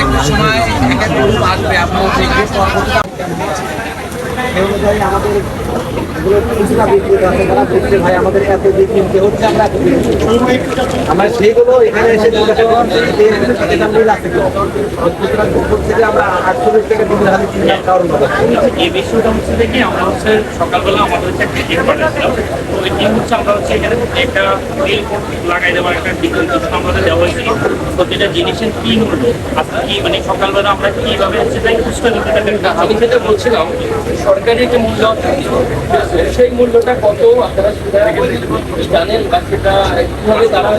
একটু সময় এক এক আসবে আপনারা এই অনুযায়ী আমাদের খুচরা আমরা এত এই বিষয়টা হচ্ছে দেখি আমরা হচ্ছে সকালবেলা আমাদের হচ্ছে একটা টিম পাঠাচ্ছিলাম তো ওই টিম হচ্ছে আমরা হচ্ছে এখানে একটা রিল দেওয়ার একটা বিজ্ঞান আমাদের দেওয়া জিনিসের কি মূল্য, আজকে কি মানে সকালবেলা আমরা কীভাবে তাই খুচরা বিক্রেতাদের আমি যেটা বলছিলাম সরকারি যে মূল্য সেই মূল্যটা কত আপনারা জানেন বা সেটা কীভাবে তারা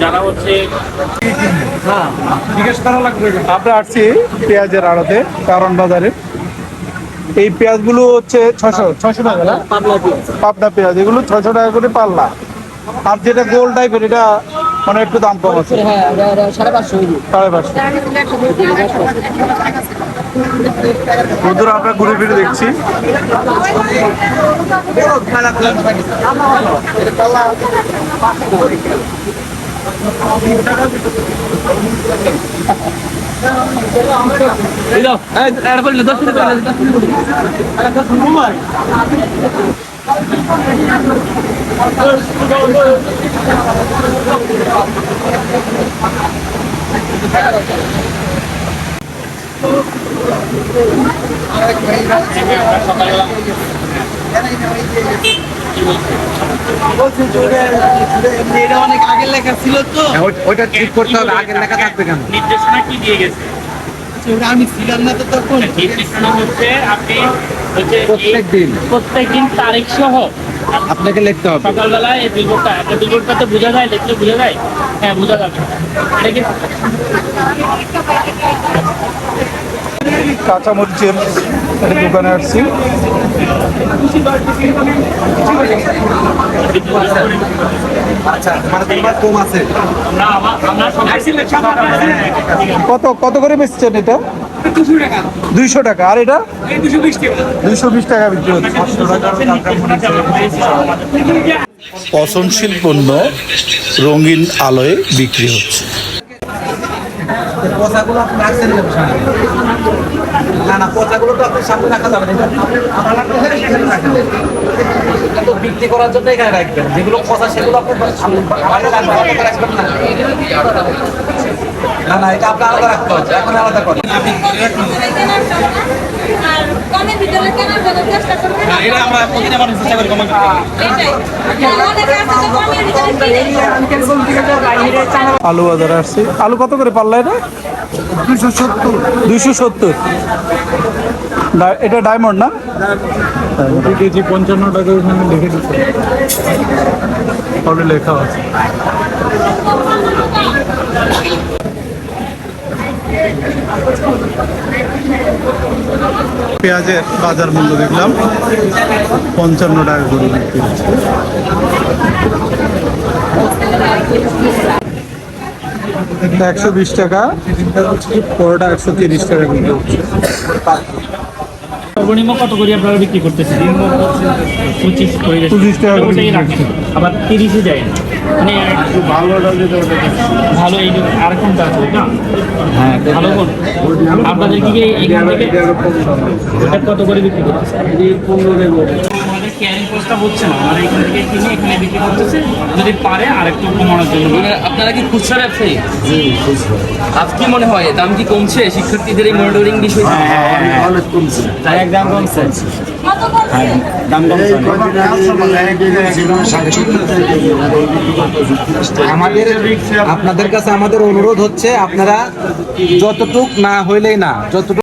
যারা হচ্ছে আমরা আসছি পেঁয়াজের আড়তে কারণ বাজারে। এই পেঁয়াজগুলো হচ্ছে ছশো ছশো টাকা না? পাবনা পেঁয়াজ। এগুলো ছশো টাকা করে পাল্লা। আর যেটা গোল টাইপের এটা মানে একটু দাম কম আছে। হ্যাঁ সাড়ে পাঁচশো সাড়ে পাঁচশো। বন্ধুরা আমরা ঘুরে ফিরে দেখছি। সকালবেলা এটা অনেক আগের লেখা ছিল তো ওইটা ঠিক করতে হবে আগের লেখা থাকবে কেন? নির্দেশনা কি দিয়ে গেছে? ওটা আমি ছিলাম না তো তখন। নির্দেশনা হচ্ছে আপনি প্রত্যেক দিন। প্রত্যেক দিন তারিখ সহ আপনাকে লিখতে হবে। সকালবেলায় এই বিলবোর্ডটা একটা বিলবোর্ডটা তো বোঝা যায় দেখলে বোঝা যায়। হ্যাঁ বোঝা যাবে। এটা কি কাঁচামরিচের একটা দোকানে আসছি। আচ্ছা মানে কত কত করে বেচছেন এটা? দুইশো টাকা। আর এটা? দুইশো বিশ টাকা বিক্রি হচ্ছে। পচনশীল পণ্য রঙিন আলোয় বিক্রি হচ্ছে। না না, পচাগুলো তো আপনি সামনে রাখা যাবে না। আমার বিক্রি করার জন্য এখানে রাখবেন। যেগুলো পচা, সেগুলো আপনি সামনে রাখবেন না। না না এটা আপনি আলাদা রাখতে হচ্ছে এখন আলাদা করেন। আলু বাজার আসছি। আলু কত করে পাল্লা এটা? দুইশো সত্তর। দুইশো সত্তর এটা ডায়মন্ড না? কেজি পঞ্চান্ন টাকা ওখানে লিখে দিচ্ছে। লেখা আছে। পেঁয়াজের বাজার মূল্য দেখলাম। পঞ্চান্ন টাকা করে বিক্রি একশো বিশ টাকা, পরোটা একশো তিরিশ টাকা কিনতে সর্বনিম্ন কত করে আপনারা বিক্রি করতেছেন? পঁচিশ করে। 25 টাকা ওটাই রাখেন। আবার তিরিশে যায় মানে একটু ভালোটা ভালো এই আর কোনটা আছে? না হ্যাঁ ভালো কোন? আপনাদের কি এখান থেকে কত করে বিক্রি করতেছে আমাদের ক্যারিং কস্টটা হচ্ছে না। আমাদের এখান থেকে কিনে এখানে বিক্রি করতেছে। যদি পারে আর কমানোর জন্য। মানে আপনারা কি খুচরা ব্যবসায়ী? আজ কি মনে হয় দাম কি কমছে? শিক্ষার্থীদের এই মনিটরিং বিষয় একদম কমছে। কত বলছে আমাদের আপনাদের কাছে আমাদের অনুরোধ হচ্ছে আপনারা যতটুক না হইলেই না যতটুক